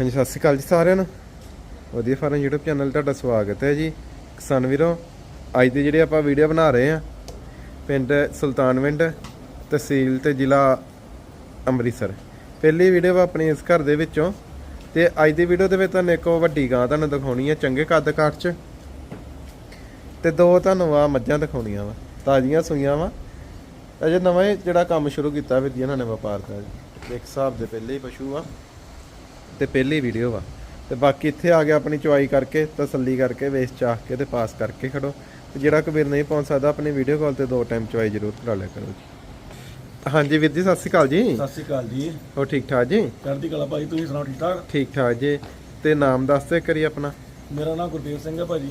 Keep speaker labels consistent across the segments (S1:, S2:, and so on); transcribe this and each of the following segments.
S1: ਹਾਂਜੀ, ਸਤਿ ਸ਼੍ਰੀ ਅਕਾਲ ਜੀ ਸਾਰਿਆਂ ਨੂੰ। ਵਧੀਆ ਫਾਰਮ YouTube ਚੈਨਲ ਤੁਹਾਡਾ ਸਵਾਗਤ ਹੈ ਜੀ। ਕਿਸਾਨ ਵੀਰੋ, ਅੱਜ ਦੀ ਜਿਹੜੀ ਆਪਾਂ ਵੀਡੀਓ ਬਣਾ ਰਹੇ ਆ ਪਿੰਡ ਸੁਲਤਾਨਵਿੰਡ ਤਹਿਸੀਲ ਤੇ ਜ਼ਿਲ੍ਹਾ ਅੰਮ੍ਰਿਤਸਰ। ਪਹਿਲੀ ਵੀਡੀਓ ਵਾ ਆਪਣੀ ਇਸ ਘਰ ਦੇ ਵਿੱਚੋਂ ਤੇ ਅੱਜ ਦੀ ਵੀਡੀਓ ਦੇ ਵਿੱਚ ਤੁਹਾਨੂੰ ਇੱਕ ਉਹ ਵੱਡੀ ਗਾਂ ਤੁਹਾਨੂੰ ਦਿਖਾਉਣੀ ਹੈ, ਚੰਗੇ ਕੱਦ ਕਾਠ 'ਚ। ਤੇ ਦੋ ਤੁਹਾਨੂੰ ਆ ਮੱਝਾਂ ਦਿਖਾਉਣੀਆਂ ਵਾ, ਤਾਜ਼ੀਆਂ ਸੂਈਆਂ ਵਾ। ਅਜੇ ਨਵਾਂ ਜਿਹੜਾ ਕੰਮ ਸ਼ੁਰੂ ਕੀਤਾ ਵੀ ਜੀ ਇਹਨਾਂ ਨੇ ਵਪਾਰ ਦਾ ਇੱਕ ਹਿਸਾਬ ਦੇ ਪਹਿਲੇ ਹੀ ਪਸ਼ੂ ਆ। ਤੇ ਪਹਿਲੀ ਵੀਡੀਓ ਵਾ। ਤੇ ਬਾਕੀ ਇੱਥੇ ਆ ਗਿਆ ਆਪਣੀ ਚੁਆਈ ਕਰਕੇ ਤਸੱਲੀ ਕਰਕੇ ਵੇਚ ਚਾਹ ਕੇ ਤੇ ਪਾਸ ਕਰਕੇ ਖੜੋ। ਤੇ ਜਿਹੜਾ ਕਬੀਰ ਨਹੀਂ ਪਹੁੰਚ ਸਕਦਾ ਆਪਣੀ ਵੀਡੀਓ ਕਾਲ ਤੇ ਦੋ ਟਾਈਮ ਚੁਆਈ ਜ਼ਰੂਰ ਕਰਾ ਲਿਆ ਕਰੋ ਜੀ। ਹਾਂਜੀ ਵੀਰ ਜੀ ਸਤਿ ਸ਼੍ਰੀ ਅਕਾਲ ਜੀ।
S2: ਸਤਿ ਸ਼੍ਰੀ ਅਕਾਲ ਜੀ।
S1: ਹੋ ਠੀਕ ਠਾਕ ਜੀ?
S2: ਚੜ੍ਹਦੀ ਕਲਾ ਭਾਈ ਤੁਸੀਂ ਸੁਣਾਓ ਠੀਕ ਠਾਕ?
S1: ਠੀਕ ਠਾਕ ਜੀ। ਤੇ ਨਾਮ ਦੱਸ ਦੇ ਕਰੀ ਆਪਣਾ।
S2: ਮੇਰਾ ਨਾਮ ਗੁਰਦੇਵ ਸਿੰਘ ਹੈ ਭਾਜੀ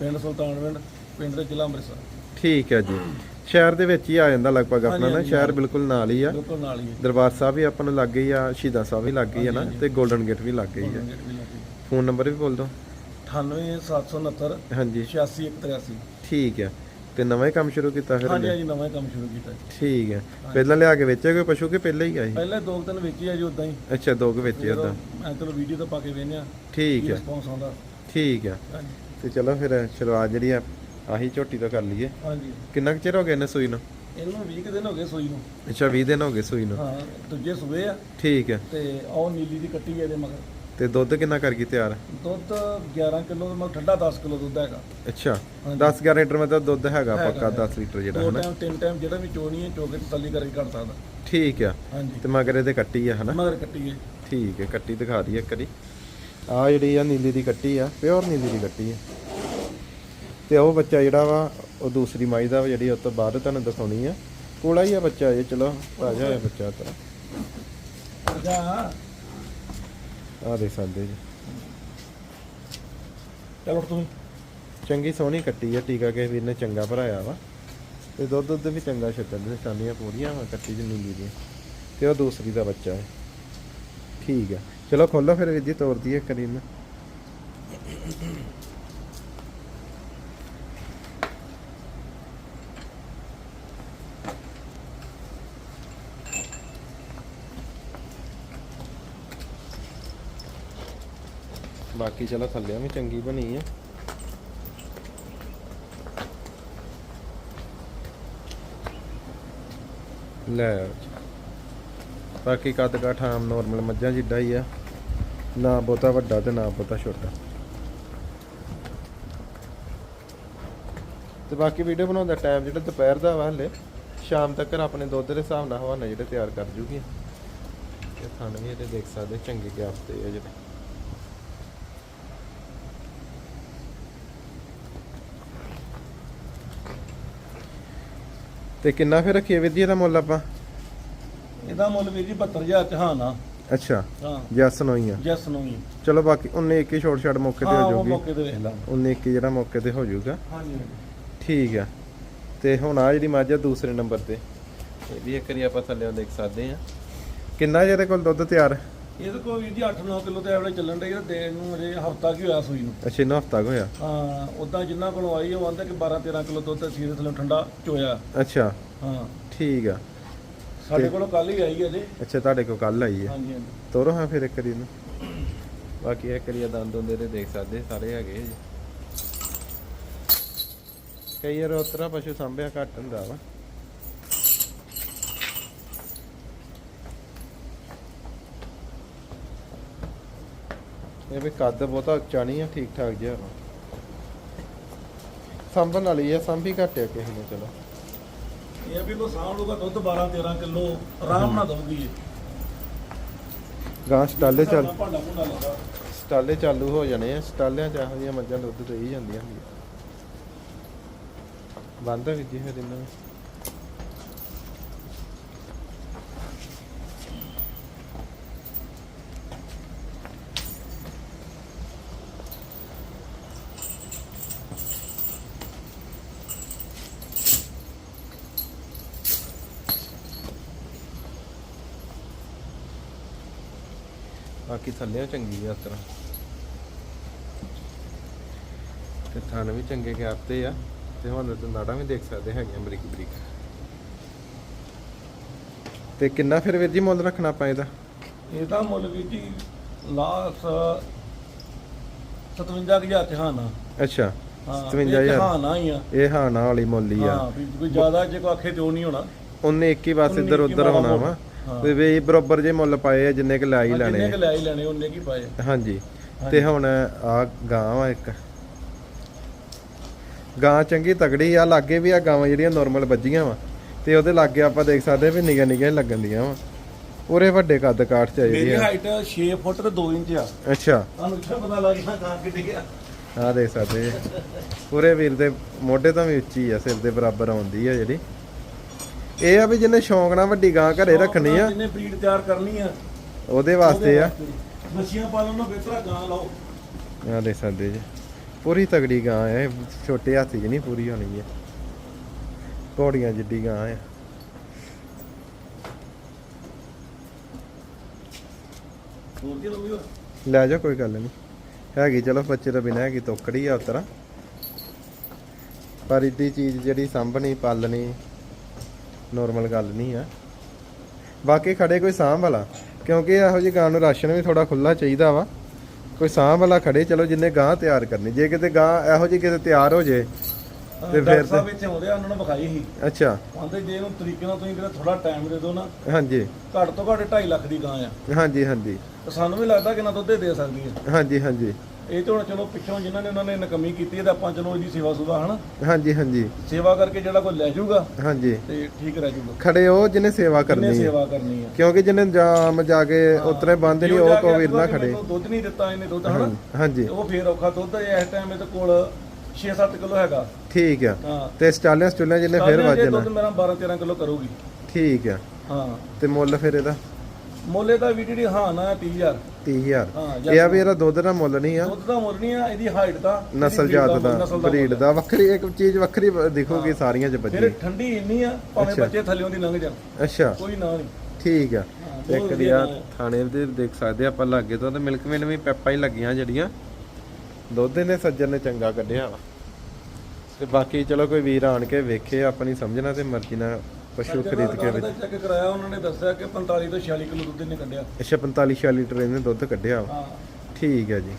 S2: ਪਿੰਡ ਸੁਲਤਾਨਵਿੰਡ ਪਿੰਡ ਦੇ ਜ਼ਿਲ੍ਹਾ ਅੰਮ੍ਰਿਤਸਰ।
S1: ਠੀਕ ਹੈ ਜੀ। ਸ਼ਹਿਰ ਦੇ ਵਿੱਚ ਹੀ ਆ ਜਾਂਦਾ ਲਗਭਗ ਆਪਣਾ ਨਾ ਸ਼ਹਿਰ। ਬਿਲਕੁਲ ਨਾਲ ਹੀ ਆ।
S2: ਬਿਲਕੁਲ ਨਾਲ ਹੀ ਹੈ
S1: ਦਰਬਾਰ ਸਾਹਿਬ ਵੀ ਆਪਾਂ ਨੂੰ ਲੱਗ ਗਈ ਆ ਸ਼ਹੀਦਾਂ ਸਾਹਿਬ ਵੀ ਲੱਗ ਗਈ ਆ ਨਾ ਤੇ 골ਡਨ ਗੇਟ ਵੀ ਲੱਗ ਗਈ ਆ। ਫੋਨ ਨੰਬਰ ਵੀ ਬੋਲ ਦਿਓ।
S2: 98769
S1: ਹਾਂਜੀ।
S2: 86183
S1: ਠੀਕ ਹੈ ਤੇ ਨਵਾਂ ਹੀ ਕੰਮ ਸ਼ੁਰੂ ਕੀਤਾ ਫਿਰ
S2: ਹਾਂਜੀ? ਹਾਂਜੀ ਨਵਾਂ ਹੀ ਕੰਮ ਸ਼ੁਰੂ ਕੀਤਾ।
S1: ਠੀਕ ਹੈ ਪਹਿਲਾਂ ਲਿਆ ਕੇ ਵੇਚਿਆ ਕੋਈ ਪਸ਼ੂ ਕਿ ਪਹਿਲਾਂ ਹੀ ਆਈ
S2: ਪਹਿਲੇ ਦੋ ਦਿਨ ਵੇਚੀ ਆ ਜੀ ਉਦਾਂ ਹੀ।
S1: ਅੱਛਾ ਦੋ ਕੁ ਵੇਚੇ ਉਦਾਂ
S2: ਮੈਂ ਚਲੋ ਵੀਡੀਓ ਤਾਂ ਪਾ ਕੇ ਵੇਖਨੇ ਆ
S1: ਠੀਕ ਹੈ
S2: ਰਿਸਪੌਂਸ ਆਉਂਦਾ।
S1: ਠੀਕ ਹੈ
S2: ਹਾਂਜੀ।
S1: ਤੇ ਚਲੋ ਫਿਰ ਸ਼ੁਰੂਆਤ ਜਿਹੜੀ ਆ ਆਹੀ ਝੋਟੀ ਤੋਂ ਕਰ ਲਈਏ।
S2: ਹਾਂਜੀ।
S1: ਕਿੰਨਾ ਕੁ ਚਿਰ ਹੋ ਗਿਆ ਇਹਨੇ ਸੂਈ ਨੂੰ?
S2: ਇਹਨੂੰ 20 ਕੁ ਦਿਨ ਹੋ ਗਏ ਸੂਈ ਨੂੰ।
S1: ਅੱਛਾ 20 ਦਿਨ ਹੋ ਗਏ ਸੂਈ ਨੂੰ।
S2: ਹਾਂ ਦੂਜੇ ਸੂਏ ਆ।
S1: ਠੀਕ ਹੈ
S2: ਤੇ ਉਹ ਨੀਲੀ ਦੀ ਕੱਟੀ ਹੈ ਇਹਦੇ ਮਗਰ।
S1: ਤੇ ਦੁੱਧ ਕਿੰਨਾ ਕਰ ਗਈ ਤਿਆਰ?
S2: ਦੁੱਧ 11 ਕਿਲੋ ਦਾ ਮਤਲਬ ਠੰਡਾ 10 ਕਿਲੋ ਦੁੱਧ ਹੈਗਾ।
S1: ਅੱਛਾ
S2: ਹਾਂਜੀ।
S1: 10 11 ਲੀਟਰ ਮਤਲਬ ਦੁੱਧ ਹੈਗਾ ਪੱਕਾ
S2: ਹੈਗਾ।
S1: 10 ਲੀਟਰ ਜਿਹੜਾ
S2: ਦੋ
S1: ਹਨਾ।
S2: ਟਾਈਮ ਤਿੰਨ ਟਾਈਮ ਜਿਹੜਾ ਵੀ ਚੋਣੀ ਹੈ ਚੋ ਕੇ ਤਸੱਲੀ ਕਰਕੇ ਕੱਢ ਸਕਦਾ।
S1: ਠੀਕ ਆ।
S2: ਹਾਂਜੀ।
S1: ਤੇ ਮਗਰ ਇਹਦੇ ਕੱਟੀ ਆ ਹਨਾ।
S2: ਮਗਰ ਕੱਟੀ ਹੈ।
S1: ਠੀਕ ਹੈ ਕੱਟੀ ਦਿਖਾ ਦਈਏ ਇੱਕ ਵਾਰੀ। ਆ ਜਿਹੜੀ ਆ ਨੀਲੀ ਦੀ ਕੱਟੀ ਆ ਪਿਓਰ ਨੀਲੀ ਦੀ ਕੱਟੀ ਆ। ਤੇ ਉਹ ਬੱਚਾ ਜਿਹੜਾ ਵਾ ਉਹ ਦੂਸਰੀ ਮਾਈ ਦਾ ਜਿਹੜੀ ਉਸ ਤੋਂ ਬਾਅਦ ਤੁਹਾਨੂੰ ਦਿਖਾਉਣੀ ਆ। ਕੋਲਾ ਹੀ ਆ ਬੱਚਾ ਇਹ ਚਲੋ ਤਾਜ਼ਾ ਹੋਇਆ ਬੱਚਾ ਤੇਰਾ
S2: ਜਾ।
S1: ਆ ਦੇਖ ਸਕਦੇ ਜੀ।
S2: ਚਲੋ ਤੂੰ
S1: ਚੰਗੀ ਸੋਹਣੀ ਕੱਟੀ ਆ ਟੀਕਾ ਕਿਸੇ ਵੀਰ ਨੇ ਚੰਗਾ ਭਰਾਇਆ ਵਾ। ਤੇ ਦੁੱਧ ਦੁੱਧ ਵੀ ਚੰਗਾ ਛੱਡਣ ਦੇ ਨਿਸ਼ਾਨੀਆਂ ਪੂਰੀਆਂ ਵਾ ਕੱਟੀ ਦੀ ਨੀਲੀ ਦੀ ਤੇ ਉਹ ਦੂਸਰੀ ਦਾ ਬੱਚਾ ਹੈ। ਠੀਕ ਆ। ਚਲੋ ਖੋਲੋ ਫਿਰ ਵੀਰ ਜੀ ਤੋਰ ਦਈਏ ਬਾਕੀ ਚਲੋ ਥੱਲੇ ਵੀ ਚੰਗੀ ਬਣੀ ਆ। ਲੈ ਬਾਕੀ ਕੱਦ ਕਾਠ ਆਮ ਮੱਝਾਂ ਜਿੱਡਾ ਹੀ ਆ। ਨਾ ਬਹੁਤਾ ਵੱਡਾ ਤੇ ਨਾ ਬਹੁਤਾ ਛੋਟਾ। ਤੇ ਬਾਕੀ ਵੀਡੀਓ ਬਣਾਉਣ ਦਾ ਟਾਈਮ ਜਿਹੜਾ ਦੁਪਹਿਰ ਦਾ ਵਾ ਹਲੇ, ਸ਼ਾਮ ਤੱਕ ਆਪਣੇ ਦੁੱਧ ਦੇ ਹਿਸਾਬ ਨਾਲ ਹਵਾਨਾ ਜਿਹੜੇ ਤਿਆਰ ਕਰ ਜੂਗੀ ਤੇ ਥਣ ਵੀ ਇਹਦੇ ਦੇਖ ਸਕਦੇ, ਚੰਗੇ ਗਿਆਸ ਤੇ ਆ ਜਿਹੜੇ। ਤੇ ਕਿੰਨਾ ਫਿਰ ਰੱਖੀਏ ਵਿਧੀ ਦਾ ਮੁੱਲ ਆਪਾਂ?
S2: ਇਹਦਾ ਮੁੱਲ ਵੀਰ ਜੀ 72000 ਚ ਹਾਂ ਨਾ।
S1: ਅੱਛਾ
S2: ਹਾਂ।
S1: ਜੈਸ ਨੋਈ ਆ।
S2: ਜੈਸ ਨੂੰ ਹੀ
S1: ਚਲੋ ਬਾਕੀ 19 21 ਛੋਟ ਛਾੜ ਮੌਕੇ ਤੇ
S2: ਹਾਂ
S1: ਹੋ ਜਾਊਗੀ।
S2: ਮੌਕੇ ਤੇ ਵੇਖ ਲਾ
S1: 19 21 ਜਿਹੜਾ ਮੌਕੇ ਤੇ ਹੋ ਜਾਊਗਾ।
S2: ਹਾਂਜੀ
S1: ਠੀਕ ਆ। ਤੇ ਹੁਣ ਆ ਜਿਹੜੀ ਮੱਝ ਆ ਦੂਸਰੇ ਨੰਬਰ ਤੇ। ਇਹ ਵੀ ਇੱਕ ਵਾਰੀ ਆਪਾਂ ਥੱਲੇ ਦੇਖ ਸਕਦੇ ਆ। ਕਿੰਨਾ ਜਿਹਦੇ ਕੋਲ ਦੁੱਧ ਤਿਆਰ?
S2: ਇਹਦੇ ਕੋਲ ਵੀਰ ਜੀ 8-9 ਕਿਲੋ ਤੇ ਐਵਰੇਜ ਚੱਲਣ ਡਈ ਤੇ ਦੇਣ ਨੂੰ ਅਜੇ ਹਫਤਾ ਕੀ ਹੋਇਆ ਸੂਈ ਨੂੰ?
S1: ਅੱਛਾ ਇਹਨੂੰ ਹਫਤਾ ਹੋਇਆ?
S2: ਹਾਂ ਉਦਾਂ ਜਿੰਨਾ ਕੋਲੋਂ ਆਈ ਉਹ ਆਂਦਾ ਕਿ 12-13 ਕਿਲੋ ਦੁੱਧ ਸੀਰੇ ਥੱਲੇ ਠੰਡਾ ਚੋਇਆ।
S1: ਅੱਛਾ।
S2: ਹਾਂ।
S1: ਠੀਕ ਆ।
S2: ਸਾਡੇ ਕੋਲੋਂ ਕੱਲ ਹੀ ਆਈ ਹੈ ਅਜੇ
S1: ਅੱਛਾ ਤੁਹਾਡੇ ਕੋਲ ਕੱਲ ਆਈ ਹੈ
S2: ਹਾਂਜੀ ਹਾਂਜੀ।
S1: ਤੋਰੋ ਹਾਂ ਫਿਰ ਇੱਕ ਵਾਰੀ ਬਾਕੀ ਦੰਦ ਦੁੰਦੇ ਤੇ ਦੇਖ ਸਕਦੇ ਸਾਰੇ ਹੈਗੇ ਜੀ। ਕਈ ਵਾਰ ਉਤਰਾ ਪਸ਼ੂ ਸੰਭਿਆ ਘੱਟ ਹੁੰਦਾ ਵਾ। ਇਹ ਵੀ ਕੱਦ ਬਹੁਤਾ ਉੱਚਾ ਨਹੀਂ ਆ ਠੀਕ ਠਾਕ ਜਿਹਾ। ਵਾ। ਸੰਭਣ ਵਾਲੀ ਆ ਸੰਭੀ ਘਟਿਆ ਕਿਸੇ ਨੇ ਚਲੋ।
S2: ਇਹ ਵੀ ਕੋ ਲੂਗਾ ਦੁੱਧ 12-13 ਕਿਲੋ ਆਰਾਮ ਨਾਲ ਦਊਗੀ ਇਹ।
S1: ਗਾਂ ਸਟਾਲੇ ਚੱਲ
S2: ਭਾਂਡਾ ਭੁੰਡਾ ਲੱਗਾ
S1: ਸਟਾਲੇ ਚਾਲੂ ਹੋ ਜਾਣੇ ਆ ਸਟਾਲਿਆਂ ਚ ਇਹੋ ਜਿਹੀਆਂ ਮੱਝਾਂ ਦੁੱਧ ਦੇ ਹੀ ਜਾਂਦੀਆਂ ਹੁੰਦੀਆਂ। ਬੰਦ ਹੋ ਗਈ ਜੀ ਫਿਰ ਇਹਨਾਂ ਨੂੰ ਬਾਕੀ ਥੱਲੇ ਚੰਗੀ ਆ ਇਸ ਤਰ੍ਹਾਂ ਤੇ ਥਣ ਵੀ ਚੰਗੇ ਗੈਪ ਤੇ ਆ ਤੇ ਹੁਣ ਤੇ ਨਾੜਾਂ ਵੀ ਦੇਖ ਸਕਦੇ ਹੈਗੇ ਬਰੀਕ ਬਰੀਕ। ਤੇ ਕਿੰਨਾ ਫਿਰ ਵੀਰ ਜੀ ਮੁੱਲ ਰੱਖਣਾ ਆਪਾਂ ਇਹਦਾ?
S2: ਇਹਦਾ ਮੁੱਲ ਵੀਰ ਜੀ ਲਾਸਟ 57000 ਚ ਹਾਂ ਨਾ
S1: ਅੱਛਾ
S2: ਹਾਂ
S1: 57,000
S2: ਹਾਂ ਨਾ ਹੀ ਆ।
S1: ਇਹ ਹਾਂ ਨਾ ਵਾਲੀ ਮੁੱਲ ਆ।
S2: ਹਾਂ ਵੀ ਕੋਈ ਜ਼ਿਆਦਾ ਜੇ ਕੋ ਆਖੇ ਤੇ ਉਹ ਨਹੀਂ ਹੋਣਾ।
S1: ਉਹਨੇ ਇੱਕ ਹੀ ਬਸ ਇੱਧਰ ਉੱਧਰ ਹੋਣਾ ਵਾ। ਤੇ ਵੀ ਬਰਾਬਰ ਜੇ ਮੁੱਲ ਪਾਏ ਆ ਜਿੰਨੇ ਕਿ ਲੈ ਹੀ
S2: ਜਿੰਨੇ
S1: ਲੈਣੇ
S2: ਕ
S1: ਆ।
S2: ਲੈ ਹੀ ਲੈਣੇ ਉਹਨੇ ਕੀ ਪਾਏ
S1: ਹਾਂਜੀ। ਤੇ ਹੁਣ ਆ ਗਾਂ ਵਾ ਇੱਕ। ਗਾਂ ਚੰਗੀ ਤਗੜੀ ਆ ਲਾਗੇ ਵੀ ਆ ਗਾਵਾਂ ਜਿਹੜੀਆਂ ਨਾਰਮਲ ਵੱਜੀਆਂ ਵਾ। ਤੇ ਉਹਦੇ ਲਾਗੇ ਆਪਾਂ ਦੇਖ ਸਕਦੇ ਵੀ ਨਿਗਾ ਨਿਗਾ ਲੱਗਣ ਦੀਆਂ ਵਾ। ਉਰੇ ਵੱਡੇ ਕੱਦ ਕਾਠ ਚ ਆ ਜਿਹੜੀ
S2: ਮੇਰੀ
S1: ਆ।
S2: ਹਾਈਟ 6 ਫੁੱਟ ਤੇ 2 ਇੰਚ ਆ।
S1: ਅੱਛਾ।
S2: ਤੁਹਾਨੂੰ ਕਿੱਥੇ ਪਤਾ ਲੱਗਦਾ ਕਾਂ ਕਿੱਡੀ ਆ।
S1: ਆ ਦੇਖ ਸਕਦੇ। ਪੂਰੇ ਵੀਰ ਦੇ ਮੋਢੇ ਤੋਂ ਵੀ ਉੱਚੀ ਆ ਸਿਰ ਦੇ ਬਰਾਬਰ ਆਉਂਦੀ ਆ ਜਿਹੜੀ। ਇਹ ਆ ਵੀ ਜਿਹਨੇ ਸ਼ੌਂਕ ਨਾਲ ਵੱਡੀ ਗਾਂ ਘਰੇ ਰੱਖਣੀ ਆ।
S2: ਜਿਹਨੇ ਬਰੀਡ ਤਿਆਰ ਕਰਨੀ ਆ।
S1: ਉਹਦੇ ਵਾਸਤੇ ਆ।
S2: ਮੱਛੀਆਂ ਪਾਲਣ ਨੂੰ ਬਿਹਤਰ ਗਾਂ ਲਾਓ।
S1: ਆ ਦੇਖ ਸਕਦੇ ਜੀ। ਪੂਰੀ ਤਗੜੀ ਗਾਂ ਹੈ ਛੋਟੇ ਹਾਥੀ ਚ ਨਹੀਂ ਪੂਰੀ ਹੋਣੀ ਹੈ ਘੋੜੀਆਂ ਜਿੱਡੀ ਗਾਂ ਹੈ ਲੈ ਜਾ ਕੋਈ ਗੱਲ ਨਹੀਂ। ਹੈਗੀ ਚਲੋ ਬੱਚੇ ਤੋਂ ਬਿਨਾਂ ਹੈਗੀ ਤੋਕੜੀ ਆ ਉਤਰਾ। ਪਰ ਇੱਡੀ ਚੀਜ਼ ਜਿਹੜੀ ਸੰਭਣੀ ਪਾਲਣੀ ਨੋਰਮਲ ਗੱਲ ਨਹੀਂ ਆ। ਬਾਕੀ ਖੜੇ ਕੋਈ ਸਾਂਭ ਵਾਲਾ ਕਿਉਂਕਿ ਇਹੋ ਜਿਹੀ ਗਾਂ ਨੂੰ ਰਾਸ਼ਨ ਵੀ ਥੋੜਾ ਖੁੱਲਾ ਚਾਹੀਦਾ ਵਾ। ਕੋਈ ਸਾਂਭ ਵਾਲਾ ਖੜੇ ਚਲੋ ਜਿੰਨੇ ਗਾਂ ਤਿਆਰ ਕਰਨੀ। ਜੇ ਕਿਤੇ ਗਾਂ ਇਹੋ ਜਿਹੀ ਕਿਤੇ ਤਿਆਰ ਹੋ ਜੇ
S2: ਤੇ
S1: ਫਿਰ
S2: ਸਾਹਿਬ ਇੱਥੇ ਆਉਂਦੇ ਆ ਉਹਨਾਂ ਨੂੰ ਵਿਖਾਈ ਸੀ।
S1: ਅੱਛਾ।
S2: ਕਹਿੰਦੇ ਜੇ ਇਹਨੂੰ ਤਰੀਕੇ ਨਾਲ ਤੁਸੀਂ ਕਿਤੇ ਥੋੜਾ ਟਾਈਮ ਦੇ ਦਿਓ ਨਾ
S1: ਹਾਂਜੀ।
S2: ਘੱਟ ਤੋਂ ਘੱਟ 2.5 ਲੱਖ ਦੀ ਗਾਂ ਆ।
S1: ਹਾਂਜੀ ਹਾਂਜੀ।
S2: ਤੇ ਸਾਨੂੰ ਵੀ ਲੱਗਦਾ ਕਿੰਨਾ ਦੁੱਧ ਇਹ ਦੇ ਸਕਦੀ ਹੈ
S1: ਹਾਂਜੀ ਹਾਂਜੀ।
S2: ਇਹ ਤਾਂ ਹੁਣ ਚਲੋ ਪਿੱਛੋਂ ਜਿਨ੍ਹਾਂ ਨੇ ਉਹਨਾਂ ਨੇ ਨਕਮੀ ਕੀਤੀ ਹੈ ਤੇ ਆਪਾਂ ਚਲੋ ਇਹਦੀ ਸੇਵਾ ਸੁਭਾ ਹਨਾ?
S1: ਹਾਂਜੀ ਹਾਂਜੀ।
S2: ਸੇਵਾ ਕਰਕੇ ਜਿਹੜਾ ਕੋਈ ਲੈ ਜਾਊਗਾ
S1: ਹਾਂਜੀ।
S2: ਤੇ ਠੀਕ ਰਹਿ ਜਾਊਗਾ।
S1: ਖੜੇ ਉਹ ਜਿਹਨੇ ਸੇਵਾ ਕਰਨੀ ਹੈ।
S2: ਸੇਵਾ ਕਰਨੀ ਆ
S1: ਕਿਉਂਕਿ ਜਿਹਨੇ ਜਾਮ ਜਾ ਕੇ ਉਤਰੇ ਬੰਦ ਨਹੀਂ ਉਹ ਕੋ ਵੀਰ ਨਾ ਖੜੇ।
S2: ਮੈਨੂੰ ਦੁੱਧ ਨਹੀਂ ਦਿੱਤਾ ਇਹਨੇ ਦੁੱਧ ਹਨਾ?
S1: ਹਾਂਜੀ
S2: ਤੇ ਉਹ ਫੇਰ ਔਖਾ ਦੁੱਧ ਹੈ ਇਸ ਟਾਈਮ ਇਹਦੇ ਕੋਲ 6-7 ਕਿਲੋ ਹੈਗਾ।
S1: ਠੀਕ ਆ।
S2: ਹਾਂ।
S1: ਤੇ ਸਟਾਲੀਆਂ ਸਟੂਲੀਆਂ ਜਿਹਨੇ ਫੇਰ
S2: ਸਾਰਿਆਂ ਦੇ
S1: ਵੱਜਣਾ
S2: ਦੁੱਧ ਮੇਰਾ 12-13 ਕਿਲੋ ਕਰੂਗੀ।
S1: ਠੀਕ ਆ।
S2: ਹਾਂ।
S1: ਤੇ ਮੁੱਲ ਫਿਰ ਇਹਦਾ?
S2: ਮੁੱਲੇ ਦਾ ਵੀ ਜਿਹੜੀ ਹਾਂ ਨਾ 30000
S1: 30000
S2: ਹਾਂ
S1: ਇਹ ਆ ਵੀ ਇਹਦਾ ਦੁੱਧ ਦਾ ਮੁੱਲ ਨਹੀਂ ਆ।
S2: ਦੁੱਧ ਦਾ ਮੁੱਲ ਨਹੀਂ ਆ ਇਹਦੀ ਹਾਈਟ ਦਾ
S1: ਨਸਲ ਜਾਤ ਦਾ ਬਰੀਡ। ਦਾ ਵੱਖਰੀ ਇੱਕ ਚੀਜ਼ ਵੱਖਰੀ ਦਿਖੂਗੀ ਸਾਰੀਆਂ ਚ
S2: ਫਿਰ
S1: ਬੱਜੀ
S2: ਠੰਡੀ ਇੰਨੀ ਆ ਭਾਵੇਂ। ਬੱਚੇ ਥੱਲਿਓਂ ਦੀ ਲੰਘ ਜਾਣ।
S1: ਅੱਛਾ।
S2: ਕੋਈ ਨਾ ਨਹੀਂ।
S1: ਠੀਕ ਆ। ਇੱਕ
S2: ਵਧੀਆ
S1: ਆ
S2: ਗਾਂ ਆ।
S1: ਥਾਣੇ ਦੇ ਦੇਖ ਸਕਦੇ ਆਪਾਂ ਲਾਗੇ ਤੋਂ ਤੇ ਮਿਲਕ ਮੇਨ ਵੀ ਪੈਪਾਂ ਹੀ ਲੱਗੀਆਂ ਜਿਹੜੀਆਂ। ਦੁੱਧ ਨੇ ਸੱਜਣ ਨੇ ਚੰਗਾ ਕੱਢਿਆ ਵਾ। ਤੇ ਬਾਕੀ ਚਲੋ ਕੋਈ ਵੀਰ ਆਣ ਕੇ ਵੇਖੇ ਆਪਣੀ ਸਮਝਣਾ ਤੇ ਮਰਜ਼ੀ ਨਾਲ ਪਸ਼ੂ ਖਰੀਦ ਕੇ ਵਿੱਚ।
S2: ਚੈੱਕ ਕਰਾਇਆ ਉਹਨਾਂ ਨੇ ਦੱਸਿਆ ਕਿ 45 ਤੋਂ 46 ਕਿਲੋ ਦੁੱਧ ਇਹਨੇ ਕੱਢਿਆ।
S1: ਅੱਛਾ 45 46 ਲੀਟਰ ਇਹਨੇ ਦੁੱਧ ਕੱਢਿਆ
S2: ਹਾਂ।
S1: ਠੀਕ ਹੈ ਜੀ।